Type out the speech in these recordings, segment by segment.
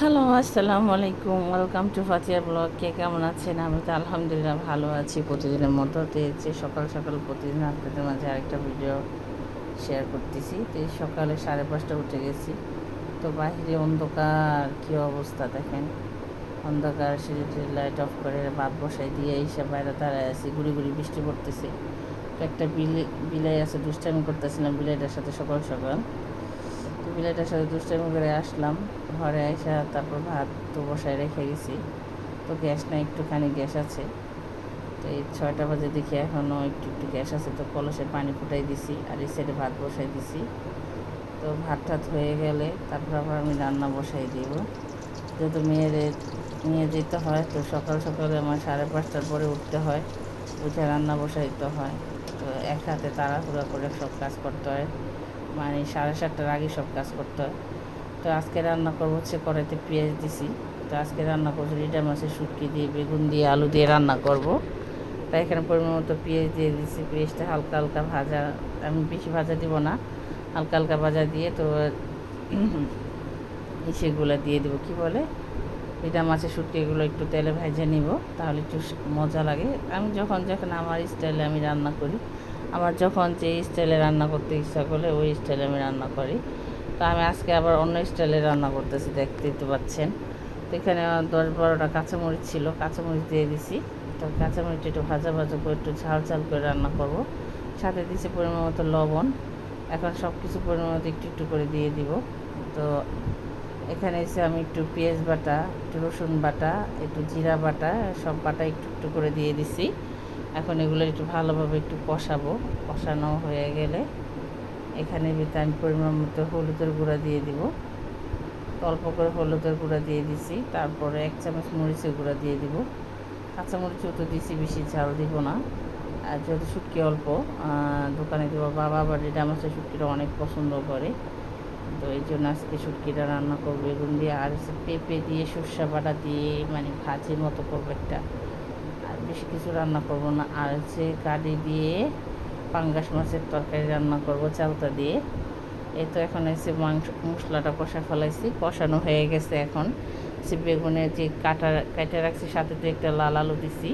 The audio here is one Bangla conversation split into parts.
হ্যালো, আসসালামু আলাইকুম। Welcome to Fatia blog. কে কেমন আছেন? আমি তো আলহামদুলিল্লাহ ভালো আছি। প্রতিদিনের মতো যে সকাল সকাল, প্রতিদিন আপনাদের মাঝে আরেকটা ভিডিও শেয়ার করতেছি। তো সকালে সাড়ে পাঁচটা উঠে গেছি। তো বাইরে অন্ধকার, কী অবস্থা দেখেন? অন্ধকার সিঁড়িটি লাইট অফ করে ভাত বসাই দিয়ে এইসব বাইরে দাঁড়ায় আছি। গুড়ি গুড়ি বৃষ্টি পড়তেছে। একটা বিলে বিলাই আছে, দুষ্টামি করতেছিলাম বিলাইটার সাথে সকাল সকাল। তো বিলাইটার সাথে দুষ্টামি করে আসলাম। ঘরে এসে তারপর ভাত তো বসায় রেখে গেছি। তো গ্যাস না একটুখানি গ্যাস আছে। তো এই ছয়টা বাজে দেখি এখনও একটু একটু গ্যাস আছে। তো কলসে পানি ফুটাই দিছি আর এই সাইডে ভাত বসাই দিছি। তো ভাত টাত হয়ে গেলে তারপর আবার আমি রান্না বসাই দিব। যেহেতু মেয়েদের নিয়ে যেতে হয়, তো সকাল সকালে আমার সাড়ে পাঁচটার পরে উঠতে হয়। উঠে রান্না বসাইতে হয়। তো এক হাতে তাড়াহুড়া করে সব কাজ করতে হয়। মানে সাড়ে সাতটার আগে সব কাজ করতে হয়। তো আজকে রান্না করব হচ্ছে কড়াইতে পেঁয়াজ দিছি। তো আজকে রান্না করছি রিটা মাছের শুটকি দিয়ে, বেগুন দিয়ে, আলু দিয়ে রান্না করব। তাই এখানে পরিমাণ মতো পেঁয়াজ দিয়ে দিছি। পেঁয়াজটা হালকা হালকা ভাজা, আমি বেশি ভাজা দিব না। হালকা হালকা ভাজা দিয়ে তো সেগুলো দিয়ে দেবো। কি বলে? রিটা মাছের শুটকিগুলো একটু তেলে ভেজে নিব, তাহলে একটু মজা লাগে। আমি যখন যখন আমার স্টাইলে আমি রান্না করি আমার যখন যে স্টাইলে রান্না করতে ইচ্ছা করে ওই স্টাইলে আমি রান্না করি। তো আমি আজকে আবার অন্য স্টাইলে রান্না করতেছি দেখতেই তো পাচ্ছেন। তো এখানে দশ বারোটা কাঁচামরিচ ছিল, কাঁচামরিচ দিয়ে দিছি। তো কাঁচামরিচ একটু ভাজা ভাজা করে একটু ঝাল ঝাল করে রান্না করব। সাথে দিছি পরিমাণ মতো লবণ। এখন সব কিছু পরিমাণ মতো একটু একটু করে দিয়ে দিব। তো এখানে এসে আমি একটু পেঁয়াজ বাটা, একটু রসুন বাটা, একটু জিরা বাটা, সব বাটা একটু একটু করে দিয়ে দিছি। এখন এগুলো একটু ভালোভাবে একটু কষাবো। কষানো হয়ে গেলে এখানে আমি পরিমাণ মতো হলুদের গুঁড়া দিয়ে দিব। অল্প করে হলুদের গুঁড়া দিয়ে দিছি। তারপরে এক চামচ মরিচের গুঁড়া দিয়ে দিব। কাঁচামরিচও তো দিছি, বেশি ঝাল দিব না। আর যেহেতু শুটকি অল্প দোকানে দেবো বাবা এটা আমার শুটকিটা অনেক পছন্দ করে। তো এই জন্য আজকে শুটকিটা রান্না করব। বেগুন দিয়ে আর পেঁপে দিয়ে সর্ষা বাটা দিয়ে মানে ভাজির মতো করব একটা। বেশি কিছু রান্না করব না। আর হচ্ছে কাঠি দিয়ে পাঙ্গাস মাছের তরকারি রান্না করব, চালতা দিয়ে, এই তো এখন এসে মাংস, মশলাটা কষা ফেলাইছি, কষানো হয়ে গেছে এখন। সে বেগুনের যে কাটা কাটা রাখছি, সাথে তো একটা লাল আলু দিছি,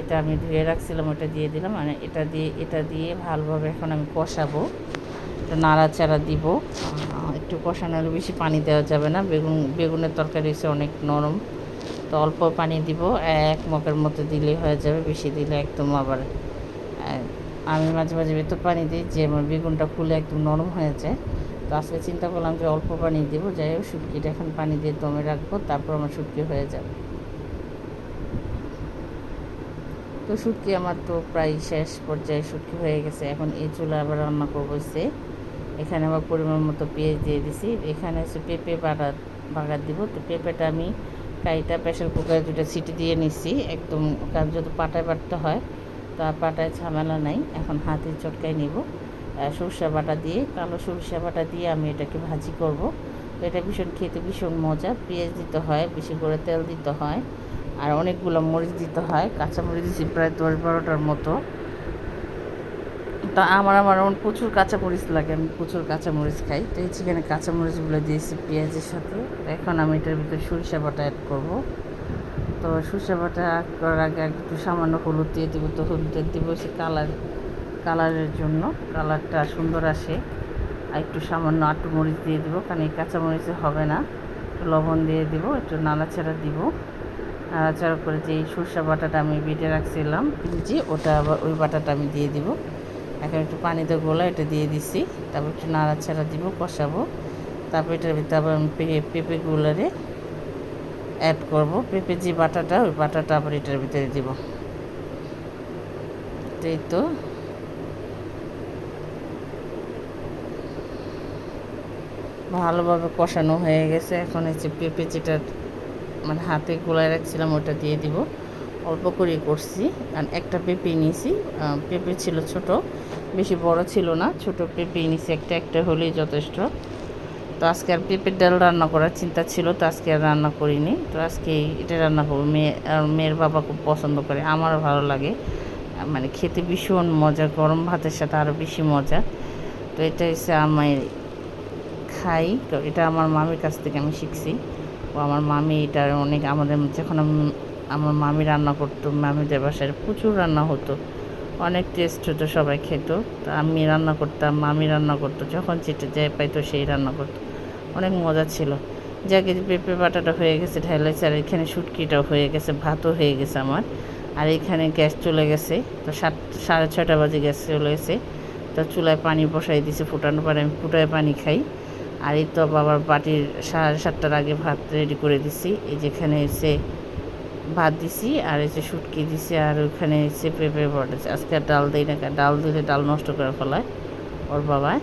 এটা আমি ধুয়ে রাখছিলাম, ওটা দিয়ে দিলাম মানে এটা দিয়ে এটা দিয়ে ভালোভাবে এখন আমি কষাবো। নাড়াচাড়া দিব। একটু কষানো হলে বেশি পানি দেওয়া যাবে না। বেগুন, বেগুনের তরকারি হচ্ছে অনেক নরম। তো অল্প পানি দিব, এক মগের মতো দিলেই হয়ে যাবে, বেশি দিলে একদম আবার আমি মাঝে মাঝে ভেতর পানি দিই, যে আমার বেগুনটা ফুলে একদম নরম হয়ে যায়। তো আজকে চিন্তা করলাম যে অল্প পানি দেবো, যাই হোক, শুটকিটা এখন পানি দিয়ে দমে রাখব, তারপর আমার শুটকি হয়ে যাবে। তো শুটকি আমার তো প্রায় শেষ পর্যায়ে শুটকি হয়ে গেছে, এখন এই চুলা আবার রান্না করব সে এখানে আবার পরিমাণ মতো পেঁয়াজ দিয়ে দিছি, এখানে হচ্ছে পেঁপে বাটা বাগার দিব। তো পেঁপেটা আমি কাইটা প্রেশার কুকারে দুটো সিটি দিয়ে নিছি, একদম কারণ যদি পাটায় বাটতে হয়, তো আর পাটায় ঝামেলা নাই, এখন হাতে চটকাই নিব। সরষা বাটা দিয়ে, কালো সরষা বাটা দিয়ে আমি এটাকে ভাজি করব। এটা ভীষণ খেতে ভীষণ মজা, পেঁয়াজ দিতে হয়, বেশি করে তেল দিতে হয়, আর অনেকগুলো মরিচ দিতে হয়, কাঁচামরিচ দিচ্ছি প্রায় দশ বারোটার মতো। তা আমার আমার এমন প্রচুর কাঁচামরিচ লাগে, আমি প্রচুর কাঁচামরিচ খাই। তো এই চিকেনে কাঁচামরিচগুলো দিয়েছি পেঁয়াজের সাথে। এখন আমি এটার ভিতরে সরিষা বাটা অ্যাড করব। তো সরিষা বাটা অ্যাড করার আগে একটু সামান্য হলুদ দিয়ে দেবো, তো হলুদের দেবো সে কালার কালারের জন্য। কালারটা সুন্দর আসে। আর একটু সামান্য আটু মরিচ দিয়ে দেবো, কারণ এই কাঁচামরিচে হবে না। একটু লবণ দিয়ে দিব, একটু নাড়াচাড়া দিব। নাড়াচাড়া করে যে সরষা বাটাটা আমি বেটে রাখছিলাম, যে ওটা আবার ওই বাটাটা আমি দিয়ে দিব। এখন একটু পানিতে গোলা এটা দিয়ে দিছি। তারপর একটু নাড়াচাড়া দিব, কষাবো। তারপর এটার ভিতরে আবার আমি পেঁপেগুলারে অ্যাড করব। পেঁপে যে বাটাটা, ওই বাটাটা আবার এটার ভিতরে দিব। এই তো। ভালোভাবে কষানো হয়ে গেছে। এখন হচ্ছে পেঁপে যেটা মানে হাতে গোলায় রাখছিলাম, ওটা দিয়ে দিব। অল্প করে করছি। কারণ একটা পেঁপে নিয়েছি। পেঁপে ছিল ছোট, বেশি বড় ছিল না। ছোট পেঁপে নিয়েছি একটা একটা হলেই যথেষ্ট। তো আজকে আর পেঁপের ডাল রান্না করার চিন্তা ছিল, তো আজকে আর রান্না করিনি। তো আজকে এটা রান্না করব। মেয়ে আর মেয়ের বাবা খুব পছন্দ করে আমারও ভালো লাগে। মানে খেতে ভীষণ মজা, গরম ভাতের সাথে আরও বেশি মজা। তো এটা হচ্ছে আমি খাই। তো এটা আমার মামির কাছ থেকে আমি শিখছি। ও আমার মামি এটা অনেক আমাদের যখন আমার মামি রান্না করতো, মামিদের বাসায় প্রচুর রান্না হতো। অনেক টেস্ট হতো, সবাই খেত। তা আমি রান্না করতাম, মামি রান্না করতো, যখন যেটা যাই পাইতো সেই রান্না করতো। অনেক মজা ছিল। যাকে পেঁপে বাটাটা হয়ে গেছে ঢাইলাইছে আর এখানে শুটকিটাও হয়ে গেছে, ভাতও হয়ে গেছে আমার। আর এখানে গ্যাস চলে গেছে, তো সাত, সাড়ে ছয়টা বাজে গ্যাস চলে গেছে। তো চুলায় পানি বসাই দিছে, ফুটানোর পরে আমি ফুটায় পানি খাই। আর এই তো বাবার বাটির সাড়ে সাতটার আগে ভাত রেডি করে দিছি। এই যেখানে এসে ভাত দিছি আর এসে শুটকি দিছি আর ওখানে এসে পেঁপে বটেছে আজকে আর ডাল দিই না ডাল দিলে ডাল নষ্ট করে ফেলায় ওর বাবায়।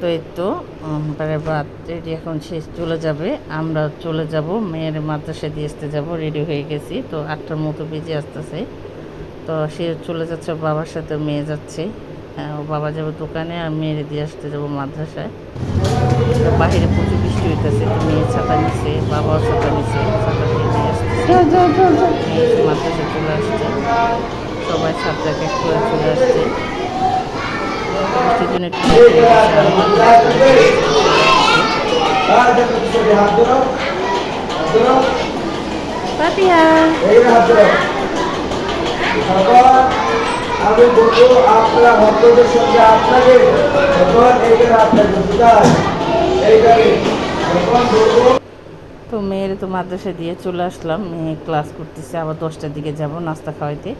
তো এই তো ভাত রেডি এখন শেষ চলে যাবে। আমরা চলে যাব মেয়ের মাদ্রাসা দিয়ে আসতে যাব রেডি হয়ে গেছি। তো আটটার মতো বেজে আসতেছে। তো সে চলে যাচ্ছে বাবার সাথে মেয়ে যাচ্ছে। হ্যাঁ, ও বাবা যাবে দোকানে আর মেয়ের দিয়ে আসতে যাব মাদ্রাসায়। তো বাইরে প্রচুর বৃষ্টি হইতেছে মেয়ে ছাতা নিছে বাবাও ছাতা মাদ্রাসায় চলে আসছে। সবাই জায়গায় করে চলে আসছে। বৃষ্টির জন্য একটু late হয়ে গেছে। আর দেখো পিছনে হাত ধরো হাত ধরো পাপিয়া এই হাত ধরো তারপর আমি বলব আপনারা ভক্তদের সঙ্গে আপনাদের যখন এইখানে আপনার এইখানে বলব তো মেয়ের তো মাদ্রাসা দিয়ে চলে আসলাম। মেয়ে ক্লাস করতেছে, আবার দশটার দিকে যাব নাস্তা খাওয়াইতে।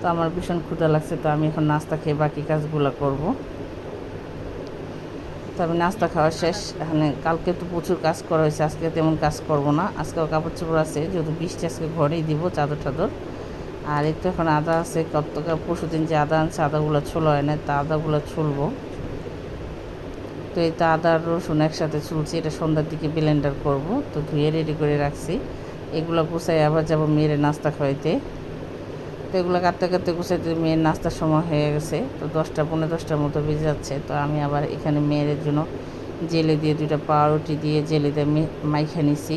তো আমার ভীষণ ক্ষুধা লাগছে, তো আমি এখন নাস্তা খেয়ে বাকি কাজগুলো করব। তো আমি নাস্তা খাওয়া শেষ। এখানে কালকে তো প্রচুর কাজ করা হয়েছে, আজকে তেমন কাজ করব না। আজকেও কাপড় চোপড় আছে, যেহেতু বৃষ্টি আজকে ঘরেই দিব, চাদর টাদর। আর তো এখন আদা আছে, কত পরশু দিন যে আদা আনছে, আদাগুলো ছোলা হয় না তা আদাগুলো ছুলবো। তো এই তো আদা, রসুন একসাথে চুলছি, এটা সন্ধ্যার দিকে ব্লেন্ডার করব। তো ধুয়ে রেডি করে রাখছি। এগুলো গুছাই আবার যাব মেয়ের নাস্তা খাওয়াইতে। তো এগুলো কাটতে কাটতে গুছাইতে মেয়ের নাস্তার সময় হয়ে গেছে। তো দশটা পনেরো দশটার মতো বেজে যাচ্ছে। তো আমি আবার এখানে মেয়ের জন্য জেলে দিয়ে দুইটা পাউরুটি দিয়ে জেলে দিয়ে মাইখা নিছি।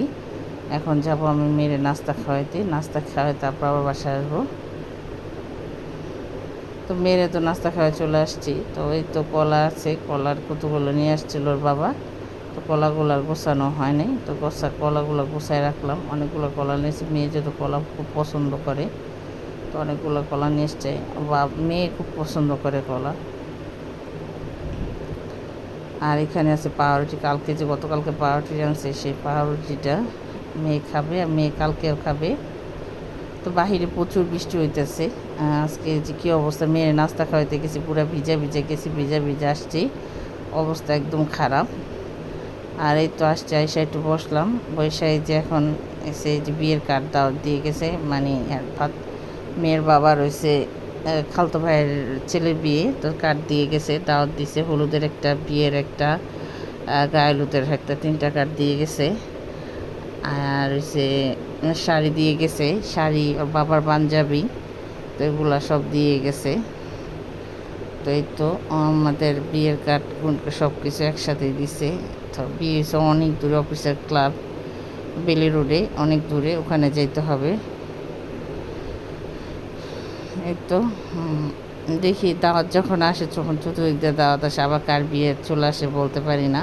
এখন যাব আমি মেয়ের নাস্তা খাওয়াইতে। নাস্তা খাওয়াই তারপর আবার বাসায় আসব। তো মেয়েরে তো নাস্তা খাওয়া চলে আসছি। তো এই তো কলা আছে, কলার কতগুলো নিয়ে আসছিল ওর বাবা। তো কলাগুলো আর গোছানো হয় নাই। তো গোছা, কলাগুলো গোছায় রাখলাম। অনেকগুলো কলা নিয়েছি। মেয়ে যেহেতু কলা খুব পছন্দ করে, তো অনেকগুলো কলা নিয়ে এসছে। বা, মেয়ে খুব পছন্দ করে কলা। আর এখানে আছে পাউরুটি। কালকে যে গতকালকে পাউরুটি আনছে, সেই পাউরুটিটা মেয়ে খাবে। আর মেয়ে কালকেও খাবে। তো বাহিরে প্রচুর বৃষ্টি হইতেছে। আজকে যে কী অবস্থা, মেয়ের নাস্তা খাওয়াইতে গেছি, পুরো ভিজা ভিজা গেছি, ভিজা ভিজা আসছি। অবস্থা একদম খারাপ। আর এই তো আসছে, আইসা একটু বসলাম। বৈশাখী যে এখন এসে যে বিয়ের কার্ড দাওয়াত দিয়ে গেছে মানে আর ভাত। মেয়ের বাবা রয়েছে খালতো ভাইয়ের ছেলের বিয়ে, তো কার্ড দিয়ে গেছে, দাওয়াত দিছে। হলুদের একটা, বিয়ের একটা গায়ে হলুদের একটা, তিনটা কার্ড দিয়ে গেছে। আর হচ্ছে শাড়ি দিয়ে গেছে, শাড়ি ওর বাবার পাঞ্জাবি, তো এগুলা সব দিয়ে গেছে। তো এই তো আমাদের বিয়ের কার্ড সব কিছু একসাথে দিছে। তো বিয়ে হয়েছে অনেক দূরে অফিসার ক্লাব বেলি রোডে অনেক দূরে, ওখানে যেতে হবে। এই তো দেখি দাওয়াত যখন আসে, তখন চতুর্দিক দাওয়াত আসে, আবার কার বিয়ে চলে আসে বলতে পারি না।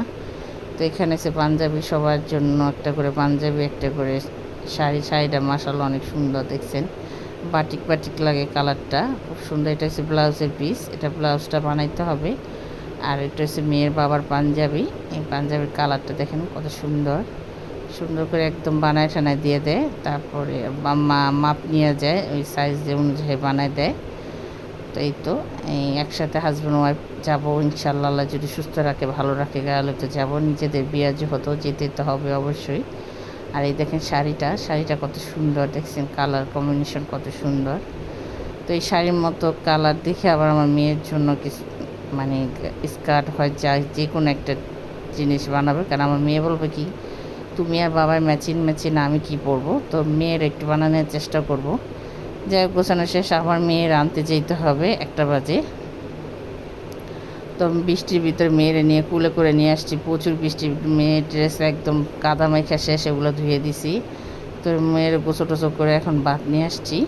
তো এখানে সে পাঞ্জাবি সবার জন্য একটা করে পাঞ্জাবি, একটা করে শাড়ি। শাড়িটা মাসাল অনেক সুন্দর দেখছেন। বাটিক বাটিক লাগে কালারটা, খুব সুন্দর। এটা হচ্ছে ব্লাউজের পিস। এটা ব্লাউজটা বানাইতে হবে। আর এটা হচ্ছে মেয়ের বাবার পাঞ্জাবি। এই পাঞ্জাবির কালারটা দেখেন কত সুন্দর। সুন্দর করে একদম বানায় টানায় দিয়ে দেয়। তারপরে মাপ নিয়ে যায়, ওই সাইজ অনুযায়ী বানায় দেয়। তো এই তো একসাথে হাজব্যান্ড ওয়াইফ যাব, ইনশাল্লাহ যদি সুস্থ রাখে, ভালো রাখে গেলে তো যাব। নিজেদের বিয়ে হতো, যেতে তো হবে অবশ্যই। আর এই দেখেন শাড়িটা শাড়িটা কত সুন্দর, দেখছেন কালার কম্বিনেশন কত সুন্দর। তো এই শাড়ির মতো কালার দেখে আবার আমার মেয়ের জন্য কিছু মানে স্কার্ট হয়, যা যে কোনো একটা জিনিস বানাবে। কারণ আমার মেয়ে বলবে কি, তুমি আর বাবার ম্যাচিন ম্যাচিন আমি কি পরবো? তো মেয়ের একটু বানানোর চেষ্টা করব। যাই হোক, গোছানো শেষ, আমার মেয়ের আনতে যেতে হবে একটা বাজে। তো বৃষ্টির ভিতরে মেয়েরে নিয়ে, কুলে করে নিয়ে আসছি। প্রচুর বৃষ্টি মেয়ের ড্রেস একদম কাদা মেখা শেষ, এগুলো ধুয়ে দিছি। তো মেয়ের গোছো টোছো করে এখন ভাত নিয়ে আসছি।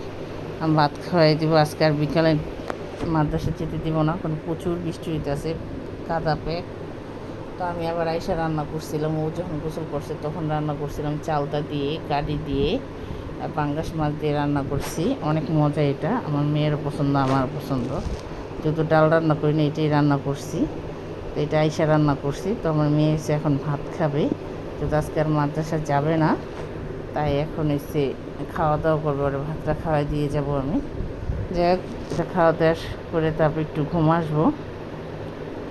আমি ভাত খাওয়াই দিব, আজকে আর বিকালে মাদ্রাসা যেতে দিব না, কারণ প্রচুর বৃষ্টি হইতেছে কাদা পেক তো আমি আবার আইসা রান্না করছিলাম, ও যখন গোসল করছে তখন রান্না করছিলাম, চালটা দিয়ে কাটি দিয়ে, আর পাঙ্গাস মাছ দিয়ে রান্না করছি। অনেক মজা এটা, আমার মেয়েরও পছন্দ আমার পছন্দ। যেহেতু ডাল রান্না করি না, এটাই রান্না করছি। তো এটা আইসা রান্না করছি। তো আমার মেয়ে এসে এখন ভাত খাবে। তো আজকে আর মাদ্রাসা যাবে না। তাই এখন এসে খাওয়া দাওয়া করব আর ভাতটা খাওয়াই দিয়ে যাব আমি। যাই হোক, এটা খাওয়া দাওয়া করে তারপর একটু ঘুম আসব।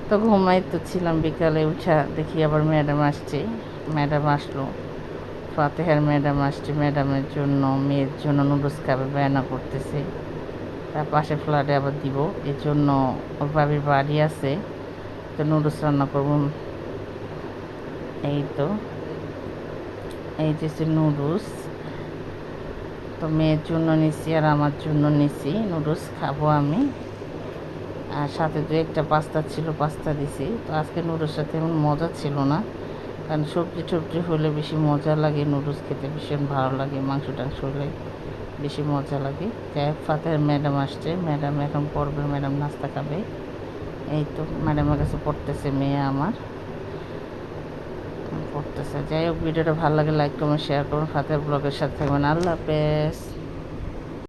তো ঘুমাই তো ছিলাম বিকালে, উঠা দেখি আবার ম্যাডাম আসছে। ম্যাডাম আসলো। ফাতেহার ম্যাডাম আসছে। ম্যাডামের জন্য, মেয়ের জন্য নুডলস খাবে, বায়না করতেছে। তার পাশে ফ্ল্যাটে আবার দিব। এর জন্য ওর বাবির বাড়ি আছে। তো নুডলস রান্না করব। এই তো। এই যে নুডলস। তো মেয়ের জন্য নিছি আর আমার জন্য নিছি। নুডলস খাব আমি। আর সাথে দু একটা পাস্তা ছিল, পাস্তা দিছি। তো আজকে নুডলসটা তেমন মজা ছিল না। কারণ সবজি টবজি হলে বেশি মজা লাগে। নুডলস খেতে ভীষণ ভালো লাগে মাংস টাংস হলে। বেশি মজা লাগে। যাই হোক ফাতের ম্যাডাম আসছে। ম্যাডাম এখন পড়বে, ম্যাডাম নাস্তা খাবে। এই তো ম্যাডামের কাছে পড়তেছে, মেয়ে আমার। পড়তেছে। যাই হোক, ভিডিওটা ভালো লাগে লাইক কমেন্ট শেয়ার করুন। ফাতের ব্লগের সাথে থাকবেন। আল্লাহ হাফেজ।